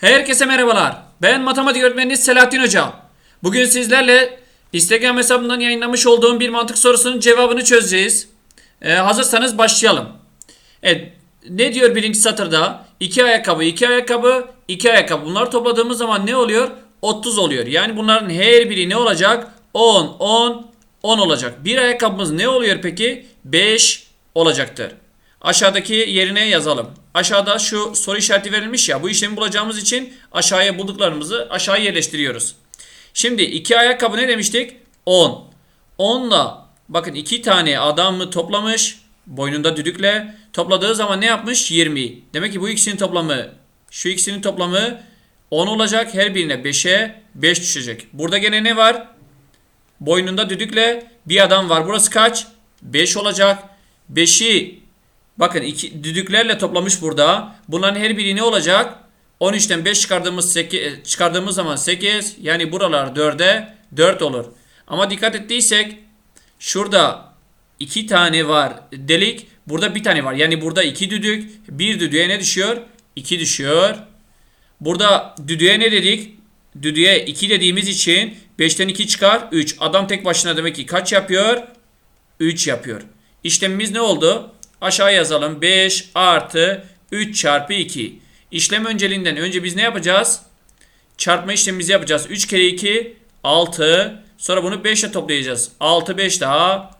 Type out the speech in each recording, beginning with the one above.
Herkese merhabalar. Ben matematik öğretmeniniz Selahattin Hoca. Bugün sizlerle Instagram hesabından yayınlamış olduğum bir mantık sorusunun cevabını çözeceğiz. Ee, hazırsanız başlayalım. Evet. Ne diyor birinci satırda? İki ayakkabı, iki ayakkabı, iki ayakkabı. Bunları topladığımız zaman ne oluyor? 30 oluyor. Yani bunların her biri ne olacak? 10, 10, 10 olacak. Bir ayakkabımız ne oluyor peki? 5 olacaktır. Aşağıdaki yerine yazalım. Aşağıda şu soru işareti verilmiş ya. Bu işlemi bulacağımız için aşağıya bulduklarımızı aşağıya yerleştiriyoruz. Şimdi iki ayakkabı ne demiştik? 10. 10'la bakın iki tane adamı toplamış. Boynunda düdükle. Topladığı zaman ne yapmış? 20. Demek ki bu ikisinin toplamı şu ikisinin toplamı 10 olacak. Her birine 5'e 5 düşecek. Burada gene ne var? Boynunda düdükle bir adam var. Burası kaç? 5 olacak. 5'i bakın iki düdüklerle toplamış burada. Bunların her biri ne olacak? 13'ten 5 çıkardığımız 8, çıkardığımız zaman 8 yani buralar 4'e 4 olur. Ama dikkat ettiysek şurada iki tane var delik. Burada bir tane var. Yani burada iki düdük. Bir düdüğe ne düşüyor? 2 düşüyor. Burada düdüğe ne dedik? Düdüğe 2 dediğimiz için 5'ten 2 çıkar 3. Adam tek başına demek ki kaç yapıyor? 3 yapıyor. İşlemimiz ne oldu? Aşağı yazalım. 5 artı 3 çarpı 2. İşlem önceliğinden önce biz ne yapacağız? Çarpma işlemimizi yapacağız. 3 kere 2 6. Sonra bunu 5 ile toplayacağız. 6 5 daha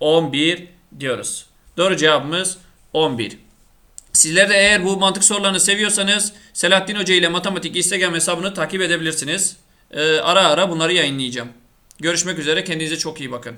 11 diyoruz. Doğru cevabımız 11. Sizler de eğer bu mantık sorularını seviyorsanız Selahattin Hoca ile matematik Instagram hesabını takip edebilirsiniz. Ee, ara ara bunları yayınlayacağım. Görüşmek üzere. Kendinize çok iyi bakın.